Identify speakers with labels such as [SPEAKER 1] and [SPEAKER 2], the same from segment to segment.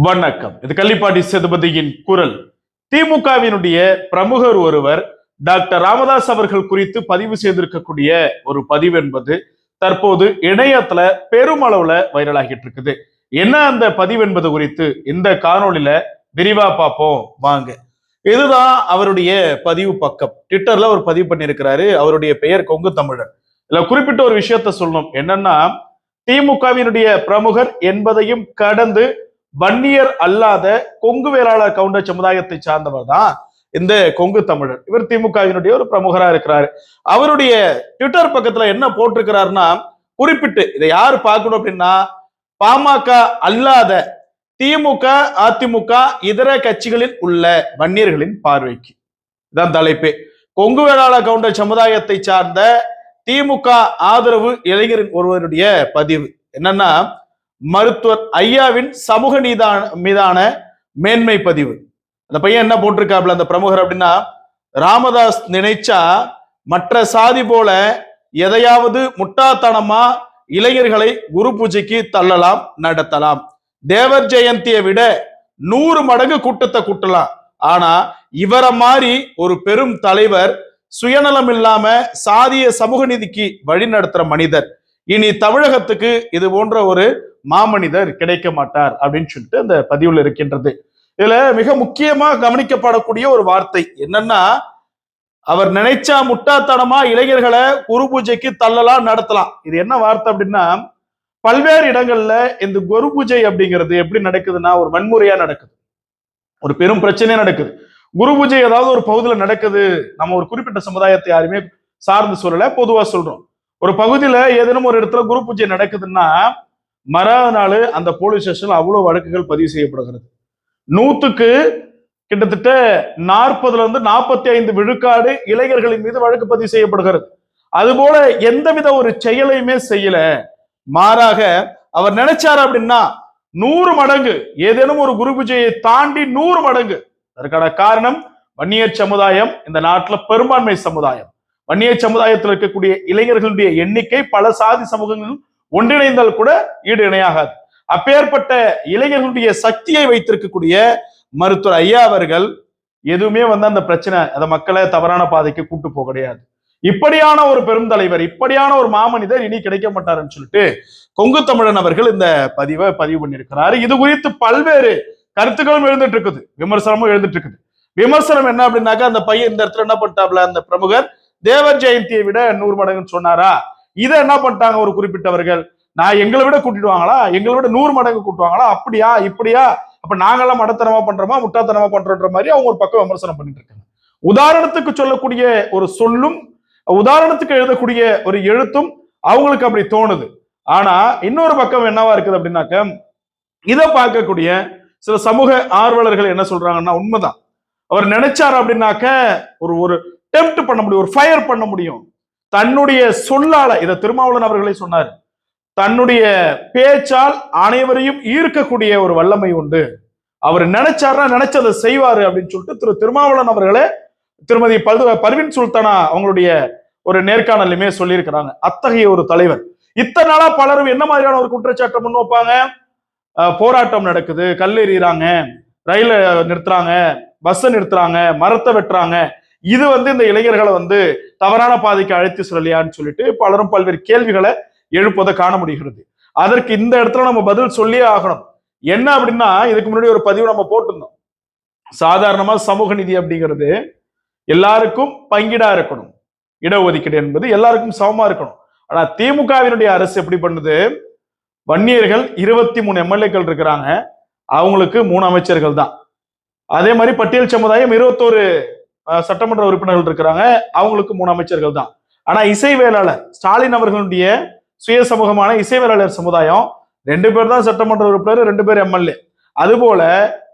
[SPEAKER 1] வணக்கம். இது கள்ளிப்பாடி சேதுபதியின் குரல். திமுகவினுடைய பிரமுகர் ஒருவர் டாக்டர் ராமதாஸ் அவர்கள் குறித்து பதிவு செய்திருக்கக்கூடிய ஒரு பதிவு என்பது தற்போது இணையத்துல பெருமளவுல வைரலாகிட்டு இருக்குது. என்ன அந்த பதிவு என்பது குறித்து இந்த காணொளியில விரிவா பார்ப்போம். வாங்க. இதுதான் அவருடைய பதிவு பக்கம். ட்விட்டர்ல ஒரு பதிவு பண்ணியிருக்கிறாரு. அவருடைய பெயர் கொங்கு தமிழன். இதுல குறிப்பிட்ட ஒரு விஷயத்த சொல்லணும். என்னன்னா திமுகவினுடைய பிரமுகர் என்பதையும் கடந்து வன்னியர் அல்லாத கொங்கு வேளாளர் கவுண்டர் சமுதாயத்தை சார்ந்தவர் தான் இந்த கொங்கு தமிழர். இவர் திமுகவினுடைய ஒரு பிரமுகரா இருக்கிறாரு. அவருடைய ட்விட்டர் பக்கத்துல என்ன போட்டிருக்கிறாருன்னா குறிப்பிட்டு இதை யார் பார்க்கணும் அப்படின்னா பாமக அல்லாத திமுக அதிமுக இதர கட்சிகளில் உள்ள வன்னியர்களின் பார்வைக்கு. இதான் தலைப்பு. கொங்கு வேளாளர் கவுண்டர் சமுதாயத்தை சார்ந்த திமுக ஆதரவு இளைஞரின் ஒருவருடைய பதிவு. என்னன்னா மருத்துவர் ஐயாவின் சமூக நீதான மீதான மேன்மை பதிவு. அந்த பையன் என்ன போட்டிருக்காப்ல அந்த பிரமுகர் அப்படின்னா ராமதாஸ் நினைச்சா மற்ற சாதி போல எதையாவது முட்டாத்தனமா இளைஞர்களை குரு பூஜைக்கு தள்ளலாம் நடத்தலாம். தேவர் ஜெயந்தியை விட நூறு மடங்கு கூட்டத்தை கூட்டலாம். ஆனா இவரை மாதிரி ஒரு பெரும் தலைவர் சுயநலம் இல்லாம சாதிய சமூக நீதிக்கு வழி நடத்துற மனிதர். இனி தமிழகத்துக்கு இது போன்ற ஒரு மாமனிதர் கிடைக்க மாட்டார் அப்படின்னு சொல்லிட்டு அந்த பதிவுல இருக்கின்றது. இதுல மிக முக்கியமா கவனிக்கப்படக்கூடிய ஒரு வார்த்தை என்னன்னா அவர் நினைச்சா முட்டாத்தனமா இளைஞர்களை குரு பூஜைக்கு தள்ளலாம் நடத்தலாம். இது என்ன வார்த்தை அப்படின்னா பல்வேறு இடங்கள்ல இந்த குரு பூஜை அப்படிங்கிறது எப்படி நடக்குதுன்னா ஒரு வன்முறையா நடக்குது. ஒரு பெரும் பிரச்சனையா நடக்குது. குரு பூஜை ஏதாவது ஒரு பகுதியில் நடக்குது. நம்ம ஒரு குறிப்பிட்ட சமுதாயத்தை யாருமே சார்ந்து சொல்லல பொதுவா சொல்றோம். ஒரு பகுதியில ஏதேனும் ஒரு இடத்துல குரு பூஜை நடக்குதுன்னா மறாத நாள் அந்த போலீஸ் ஸ்டேஷன் அவ்வளவு வழக்குகள் பதிவு செய்யப்படுகிறது. நூத்துக்கு கிட்டத்தட்ட நாற்பதுல இருந்து நாற்பத்தி ஐந்து விழுக்காடு இளைஞர்களின் மீது வழக்கு பதிவு செய்யப்படுகிறது. அதுபோல எந்தவித ஒரு செயலையுமே செய்யல. மாறாக அவர் நினைச்சாரு அப்படின்னா நூறு மடங்கு ஏதேனும் ஒரு குரு பூஜையை தாண்டி நூறு மடங்கு. அதற்கான காரணம் வன்னியர் சமுதாயம் இந்த நாட்டில் பெரும்பான்மை சமுதாயம். வன்னியர் சமுதாயத்தில் இருக்கக்கூடிய இளைஞர்களுடைய எண்ணிக்கை பல சாதி சமூகங்களும் ஒன்றிணைந்தால் கூட ஈடு இணையாகாது. அப்பேற்பட்ட இளைஞர்களுடைய சக்தியை வைத்திருக்கக்கூடிய மருத்துவர் ஐயா அவர்கள் எதுவுமே வந்து அந்த பிரச்சனை அந்த மக்களை தவறான பாதைக்கு கூட்டு போக கிடையாது. இப்படியான ஒரு பெரும் தலைவர் இப்படியான ஒரு மாமனிதர் இனி கிடைக்க மாட்டாருன்னு சொல்லிட்டு கொங்கு தமிழன் அவர்கள் இந்த பதிவை பதிவு பண்ணியிருக்கிறாரு. இது குறித்து பல்வேறு கருத்துக்களும் எழுந்துட்டு இருக்குது விமர்சனமும் எழுந்துட்டு இருக்குது விமர்சனம் என்ன அப்படின்னாக்கா அந்த பையன் இந்த இடத்துல என்ன பண்ணிட்டாப்ல அந்த பிரமுகர் தேவர் ஜெயந்தியை விட நூறு மடங்குன்னு சொன்னாரா? இதை என்ன பண்ணிட்டாங்க ஒரு குறிப்பிட்டவர்கள்? நான் எங்களை விட கூட்டிடுவாங்களா? எங்களை விட நூறு மடங்கு கூட்டுவாங்களா? அப்படியா? இப்படியா? அப்ப நாங்கெல்லாம் மடத்தனமா பண்றோமா? முட்டாத்தனமா பண்றோன்ற மாதிரி அவங்க ஒரு பக்கம் விமர்சனம் பண்ணிட்டு இருக்காங்க. உதாரணத்துக்கு சொல்லக்கூடிய ஒரு சொல்லும் உதாரணத்துக்கு எழுதக்கூடிய ஒரு எழுத்தும் அவங்களுக்கு அப்படி தோணுது. ஆனா இன்னொரு பக்கம் என்னவா இருக்குது அப்படின்னாக்க இதை பார்க்கக்கூடிய சில சமூக ஆர்வலர்கள் என்ன சொல்றாங்கன்னா உண்மைதான். அவர் நினைச்சார் அப்படின்னாக்க ஒரு ஒரு டெம்ட் பண்ண முடியும் ஒரு ஃபயர் பண்ண முடியும். தன்னுடைய சொல்லால இதை திருமாவளவன் அவர்களே சொன்னார் தன்னுடைய பேச்சால் அனைவரையும் ஈர்க்கக்கூடிய ஒரு வல்லமை உண்டு. அவர் நினைச்சாருன்னா நினைச்சதை செய்வாரு அப்படின்னு சொல்லிட்டு திரு திருமாவளவன் அவர்களே திருமதி பல்து பர்வின் சுல்தானா அவங்களுடைய ஒரு நேர்காணலுமே சொல்லியிருக்கிறாங்க. அத்தகைய ஒரு தலைவர். இத்தனை நாளா பலரும் என்ன மாதிரியான ஒரு குற்றச்சாட்டை முன் வைப்பாங்க? போராட்டம் நடக்குது கல் எறிகிறாங்க ரயில நிறுத்துறாங்க பஸ்ஸை நிறுத்துறாங்க மரத்தை வெட்டுறாங்க இது வந்து இந்த இளைஞர்களை வந்து தவறான பாதைக்கு அழைத்து செல்லலையான்னு சொல்லிட்டு பலரும் பல்வேறு கேள்விகளை எழுப்பதை காண முடிகிறது. அதற்கு இந்த இடத்துல நம்ம பதில் சொல்லியே ஆகணும். என்ன அப்படின்னா இதுக்கு முன்னாடி ஒரு பதிவு நம்ம போட்டிருந்தோம். சாதாரணமா சமூக நிதி அப்படிங்கிறது எல்லாருக்கும் பங்கிடா இருக்கணும். இடஒதுக்கீடு என்பது எல்லாருக்கும் சமமா இருக்கணும். ஆனா திமுகவினுடைய அரசு எப்படி பண்ணுது? வன்னியர்கள் இருபத்தி மூணு எம்எல்ஏக்கள் இருக்கிறாங்க. அவங்களுக்கு மூணு அமைச்சர்கள் தான். அதே மாதிரி பட்டியல் சமுதாயம் இருபத்தோரு சட்டமன்ற உறுப்பினர்கள் இருக்கிறாங்க. அவங்களுக்கு மூணு அமைச்சர்கள் தான். ஆனா இசை வேளாளர் ஸ்டாலின் அவர்களுடைய சுய சமூகமான இசை வேளாளர் சமுதாயம் ரெண்டு பேர் தான் சட்டமன்ற உறுப்பினர் ரெண்டு பேர் எம்எல்ஏ. அதுபோல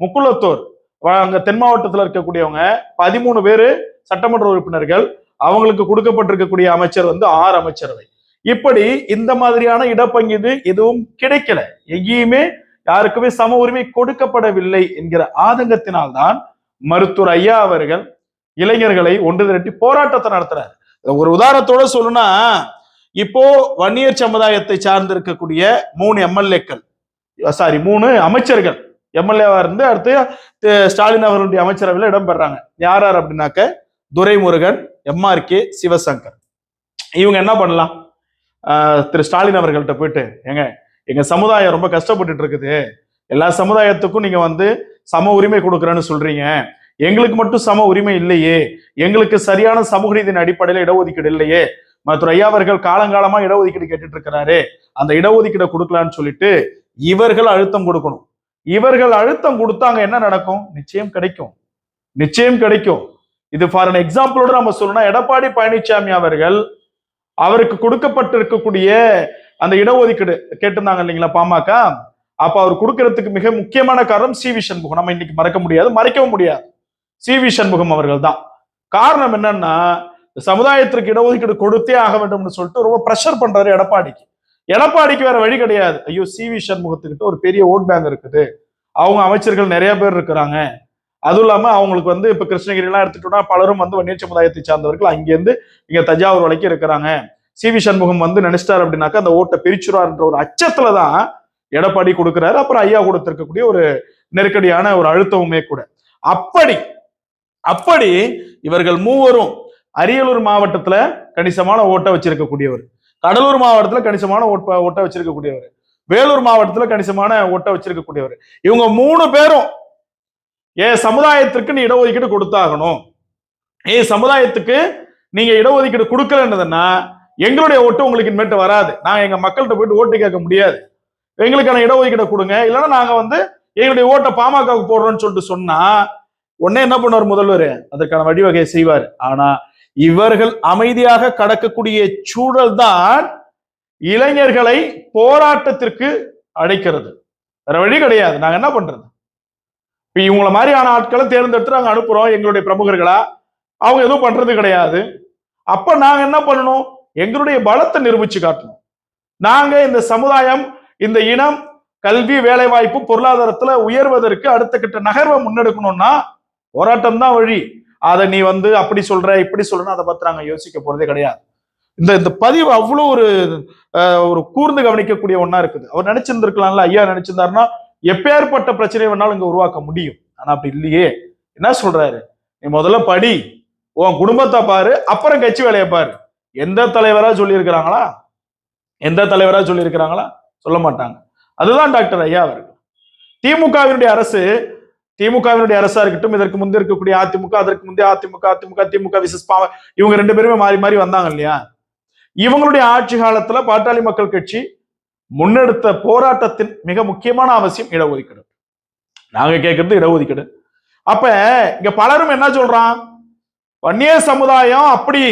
[SPEAKER 1] முக்குளத்தோர் வ- அங்க தென் மாவட்டத்தில் இருக்கக்கூடியவங்க பதிமூணு பேரு சட்டமன்ற உறுப்பினர்கள். அவங்களுக்கு கொடுக்கப்பட்டிருக்கக்கூடிய அமைச்சர் வந்து ஆறு அமைச்சரவை. இப்படி இந்த மாதிரியான இடப்பங்கீடு எதுவும் கிடைக்கல. எங்கேயுமே யாருக்குமே சம உரிமை கொடுக்கப்படவில்லை என்கிற ஆதங்கத்தினால்தான் மருத்துவர் ஐயா அவர்கள் இளைஞர்களை ஒன்று திரட்டி போராட்டத்தை நடத்துறாரு. ஒரு உதாரணத்தோட சொல்லுனா இப்போ வன்னியர் சமுதாயத்தை சார்ந்திருக்கக்கூடிய மூணு எம்எல்ஏக்கள் சாரி மூணு அமைச்சர்கள். எம்எல்ஏவா இருந்து அடுத்து ஸ்டாலின் அவர்களுடைய அமைச்சரவையில் இடம்பெறாங்க. யார் யார் அப்படின்னாக்க துரைமுருகன் எம்ஆர்கே சிவசங்கர். இவங்க என்ன பண்ணலாம்? திரு ஸ்டாலின் அவர்கள்ட்ட போயிட்டு ஏங்க எங்க சமுதாயம் ரொம்ப கஷ்டப்பட்டுட்டு இருக்குது. எல்லா சமுதாயத்துக்கும் நீங்க வந்து சம உரிமை கொடுக்குறேன்னு சொல்றீங்க. எங்களுக்கு மட்டும் சம உரிமை இல்லையே. எங்களுக்கு சரியான சமூக நீதியின் அடிப்படையில் இடஒதுக்கீடு இல்லையே. மற்ற ஐயா அவர்கள் காலங்காலமா இடஒதுக்கீடு கேட்டுட்டு இருக்கிறாரு அந்த இடஒதுக்கீடை கொடுக்கலான்னு சொல்லிட்டு இவர்கள் அழுத்தம் கொடுக்கணும். இவர்கள் அழுத்தம் கொடுத்தாங்க என்ன நடக்கும்? நிச்சயம் கிடைக்கும். நிச்சயம் கிடைக்கும். இது ஃபார் அன் எக்ஸாம்பிளோட நம்ம சொல்லணும்னா எடப்பாடி பழனிசாமி அவர்கள் அவருக்கு கொடுக்கப்பட்டிருக்கக்கூடிய அந்த இடஒதுக்கீடு கேட்டிருந்தாங்க இல்லைங்களா பாமக? அப்ப அவர் கொடுக்கறதுக்கு மிக முக்கியமான காரணம் சி வி சண்முகம். நம்ம இன்னைக்கு மறக்க முடியாது மறைக்கவும் முடியாது. சி வி சண்முகம் அவர்கள் தான் காரணம் என்னன்னா சமுதாயத்திற்கு இடஒதுக்கீடு கொடுத்தே ஆக வேண்டும்னு சொல்லிட்டு ரொம்ப ப்ரெஷர் பண்றாரு எடப்பாடிக்கு. எடப்பாடிக்கு வேற வழி கிடையாது. ஐயோ சி வி சண்முகத்துக்கிட்ட ஒரு பெரிய ஓட் பேங்க் இருக்குது. அவங்க அமைச்சர்கள் நிறைய பேர் இருக்கிறாங்க. அதுவும் இல்லாம அவங்களுக்கு வந்து இப்ப கிருஷ்ணகிரிலாம் எடுத்துட்டோம்னா பலரும் வந்து வன்னியர் சமுதாயத்தை சார்ந்தவர்கள் அங்கிருந்து இங்க தஞ்சாவூர் வரைக்கும் இருக்கிறாங்க. சி வி சண்முகம் வந்து நினைச்சிட்டார் அப்படின்னாக்கா அந்த ஓட்டை பிரிச்சுருவார்ன்ற ஒரு அச்சத்துல தான் எடப்பாடி கொடுக்குறாரு. அப்புறம் ஐயா கொடுத்திருக்கக்கூடிய ஒரு நெருக்கடியான ஒரு அழுத்தமுமே கூட. அப்படி அப்படி இவர்கள் மூவரும் அரியலூர் மாவட்டத்துல கணிசமான ஓட்டை வச்சிருக்கக்கூடியவர். கடலூர் மாவட்டத்துல கணிசமான ஓட்ட ஓட்டை வச்சிருக்கக்கூடியவர். வேலூர் மாவட்டத்துல கணிசமான ஓட்டை வச்சிருக்கக்கூடியவர். இவங்க மூணு பேரும் ஏன் சமுதாயத்திற்கு நீ இடஒதுக்கீடு கொடுத்தாகணும்? ஏன் சமுதாயத்துக்கு நீங்க இடஒதுக்கீடு கொடுக்கலன்றதுன்னா எங்களுடைய ஓட்டு உங்களுக்கு இனிமேட்டு வராது. நாங்க எங்க மக்கள்கிட்ட போயிட்டு ஓட்டு கேட்க முடியாது. எங்களுக்கான இடஒதுக்கீடை கொடுங்க. இல்லைன்னா நாங்க வந்து எங்களுடைய ஓட்டை பாமகவுக்கு போடுறோம்னு சொல்லிட்டு சொன்னா உடனே என்ன பண்ணுவார் முதல்வர்? அதற்கான வழிவகை செய்வார். ஆனா இவர்கள் அமைதியாக கடக்கக்கூடிய சூழல் தான் இளைஞர்களை போராட்டத்திற்கு அழைக்கிறது. வேற வழி கிடையாது. நாங்க என்ன பண்றது? இப்ப இவங்கள மாதிரியான ஆட்களை தேர்ந்தெடுத்து நாங்க அனுப்புறோம் எங்களுடைய பிரமுகர்களா? அவங்க எதுவும் பண்றது கிடையாது. அப்ப நாங்க என்ன பண்ணணும்? எங்களுடைய பலத்தை நிரூபிச்சு காட்டணும். நாங்க இந்த சமுதாயம் இந்த இனம் கல்வி வேலைவாய்ப்பு பொருளாதாரத்துல உயர்வதற்கு அடுத்த கிட்ட நகர்வை முன்னெடுக்கணும்னா போராட்டம் தான் வழி. அதை நீ வந்து அப்படி சொல்ற இப்படி சொல்றன்னு அதை பத்தி நாங்க யோசிக்க போறதே கிடையாது. இந்த இந்த பதிவு அவ்வளோ ஒரு ஒரு கூர்ந்து கவனிக்கக்கூடிய ஒன்றா இருக்குது. அவர் நினைச்சிருந்திருக்கலாம்ல ஐயா நினைச்சிருந்தாருன்னா எப்பேற்பட்ட பிரச்சனை வேணாலும் இங்கே உருவாக்க முடியும். ஆனால் அப்படி இல்லையே. என்ன சொல்றாரு? நீ முதல்ல படி. உன் குடும்பத்தை பாரு அப்புறம் கட்சி வேலையை பாரு. எந்த தலைவராக சொல்லியிருக்கிறாங்களா? எந்த தலைவராக சொல்லியிருக்கிறாங்களா? சொல்ல மாட்டாங்க. அதுதான் டாக்டர் ஐயா அவர்கள். திமுகவினுடைய அரசு திமுகவினுடைய அரசா இருக்கட்டும் இதற்கு முந்தைய இருக்கக்கூடிய அதிமுக அதற்கு முந்தைய அதிமுக அதிமுக திமுக விசஸ் இவங்க ரெண்டு பேருமே மாறி மாறி வந்தாங்க இல்லையா? இவங்களுடைய ஆட்சி காலத்துல பாட்டாளி மக்கள் கட்சி முன்னெடுத்த போராட்டத்தின் மிக முக்கியமான அவசியம் இடஒதுக்கீடு. நாங்க கேட்கறது இடஒதுக்கீடு. அப்ப இங்க பலரும் என்ன சொல்றான்? வன்னியர் சமுதாயம் அப்படி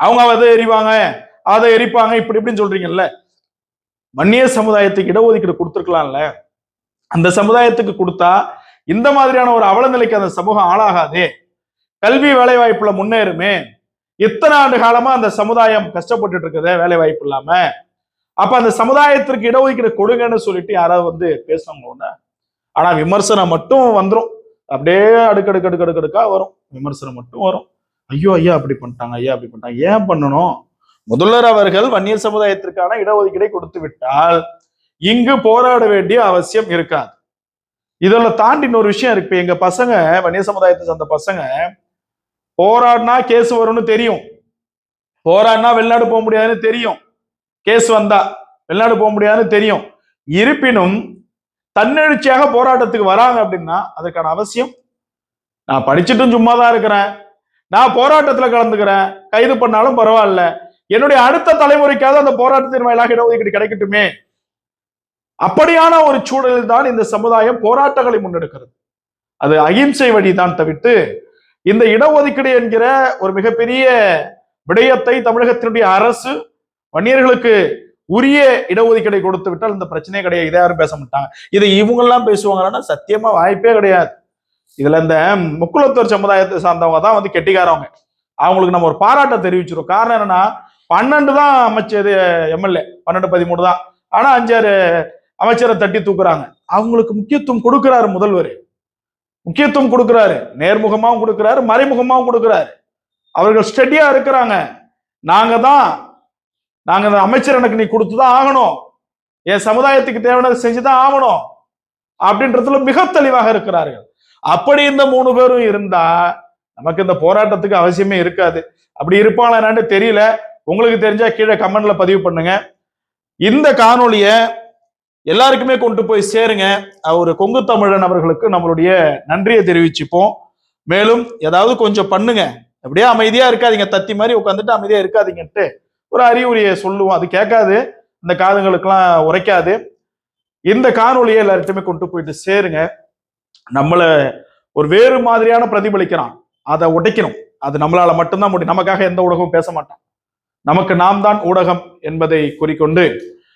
[SPEAKER 1] அவங்க அதை எரிவாங்க அதை எரிப்பாங்க இப்படி இப்படின்னு சொல்றீங்கல்ல. வன்னியர் சமுதாயத்துக்கு இடஒதுக்கீடு கொடுத்துருக்கலாம்ல. அந்த சமுதாயத்துக்கு கொடுத்தா இந்த மாதிரியான ஒரு அவலநிலைக்கு அந்த சமூகம் ஆளாகாதே. கல்வி வேலை வாய்ப்புல முன்னேறுமே. இத்தனை ஆண்டு காலமா அந்த சமுதாயம் கஷ்டப்பட்டுட்டு இருக்குது வேலை வாய்ப்பு இல்லாம. அப்ப அந்த சமுதாயத்திற்கு இடஒதுக்கீடு கொடுங்கன்னு சொல்லிட்டு யாராவது வந்து பேசுவாங்க ஆனா விமர்சனம் மட்டும் வந்துரும். அப்படியே அடுக்கடுக்கு அடுக்கு அடுக்கடுக்கா வரும். விமர்சனம் மட்டும் வரும். ஐயோ ஐயா அப்படி பண்ணிட்டாங்க ஐயா அப்படி பண்ணிட்டாங்க. ஏன் பண்ணணும்? முதல்வர் அவர்கள் வன்னியர் சமுதாயத்திற்கான இடஒதுக்கீடை கொடுத்து விட்டால் இங்கு போராட வேண்டிய அவசியம் இருக்காது. இதெல்லாம் தாண்டி இன்னொரு விஷயம் இருக்கு. இப்போ எங்க பசங்க வன்னியர் சமுதாயத்தை சார்ந்த பசங்க போராடினா கேஸ் வரும்னு தெரியும். போராடினா வெளிநாடு போக முடியாதுன்னு தெரியும். கேஸ் வந்தா வெளிநாடு போக முடியாதுன்னு தெரியும். இருப்பினும் தன்னெழுச்சியாக போராட்டத்துக்கு வராங்க அப்படின்னா அதற்கான அவசியம். நான் படிச்சுட்டும் சும்மா தான் இருக்கிறேன். நான் போராட்டத்துல கலந்துக்கிறேன். கைது பண்ணாலும் பரவாயில்ல. என்னுடைய அடுத்த தலைமுறைக்காவது அந்த போராட்டத்தின் வாயிலாக இடஒதுக்கீடு கிடைக்கட்டுமே. அப்படியான ஒரு சூழலில் தான் இந்த சமுதாயம் போராட்டங்களை முன்னெடுக்கிறது. அது அகிம்சை வழிதான் தவிர்த்து இந்த இடஒதுக்கீடு என்கிற ஒரு மிகப்பெரிய விடயத்தை தமிழகத்தினுடைய அரசு வன்னியர்களுக்கு உரிய இடஒதுக்கீடை கொடுத்து விட்டால் இந்த பிரச்சனையே கிடையாது. இதை யாரும் பேச மாட்டாங்க. இதை இவங்கெல்லாம் பேசுவாங்கன்னா சத்தியமா வாய்ப்பே கிடையாது. இதுல இந்த முக்குலத்தூர் சமுதாயத்தை சார்ந்தவங்க தான் வந்து கெட்டிக்காரவங்க. அவங்களுக்கு நம்ம ஒரு பாராட்டை தெரிவிச்சிரும் காரணம் என்னன்னா பன்னெண்டு தான் அமைச்சது எம்எல்ஏ பன்னெண்டு பதிமூணு தான். ஆனா அஞ்சாறு அமைச்சரை தட்டி தூக்குறாங்க. அவங்களுக்கு முக்கியத்துவம் கொடுக்கிறாரு முதல்வர். முக்கியத்துவம் கொடுக்கிறாரு. நேர்முகமாகவும் கொடுக்கிறாரு மறைமுகமாகவும் கொடுக்கிறாரு. அவர்கள் ஸ்டெடியா இருக்கிறாங்க. நாங்க தான் நாங்க அந்த அமைச்சர் எனக்கு நீ கொடுத்துதான் ஆகணும். என் சமுதாயத்துக்கு தேவையானதை செஞ்சுதான் ஆகணும். அப்படின்றதுல மிக தெளிவாக இருக்கிறார்கள். அப்படி இந்த மூணு பேரும் இருந்தா நமக்கு இந்த போராட்டத்துக்கு அவசியமே இருக்காது. அப்படி இருப்பாங்களான்னு தெரியல. உங்களுக்கு தெரிஞ்சா கீழே கமெண்ட்ல பதிவு பண்ணுங்க. இந்த காணொலியை எல்லாருக்குமே கொண்டு போய் சேருங்க. அவர் கொங்கு தமிழன் அவர்களுக்கு நம்மளுடைய நன்றியை தெரிவிச்சுப்போம். மேலும் ஏதாவது கொஞ்சம் பண்ணுங்க. அப்படியே அமைதியா இருக்காதீங்க. தத்தி மாதிரி உட்காந்துட்டு அமைதியா இருக்காதீங்கன்ட்டு ஒரு அறிவுரையை சொல்லுவோம். அது கேட்காது. இந்த காதுங்களுக்கெல்லாம் உரைக்காது. இந்த காணொலியை எல்லார்ட்டுமே கொண்டு போயிட்டு சேருங்க. நம்மளை ஒரு வேறு மாதிரியான பிரதிபலிக்கிறான். அதை உடைக்கணும். அது நம்மளால மட்டும்தான் முடியும். நமக்காக எந்த ஊடகமும் பேச மாட்டான். நமக்கு நாம் தான் ஊடகம் என்பதை கூறிக்கொண்டு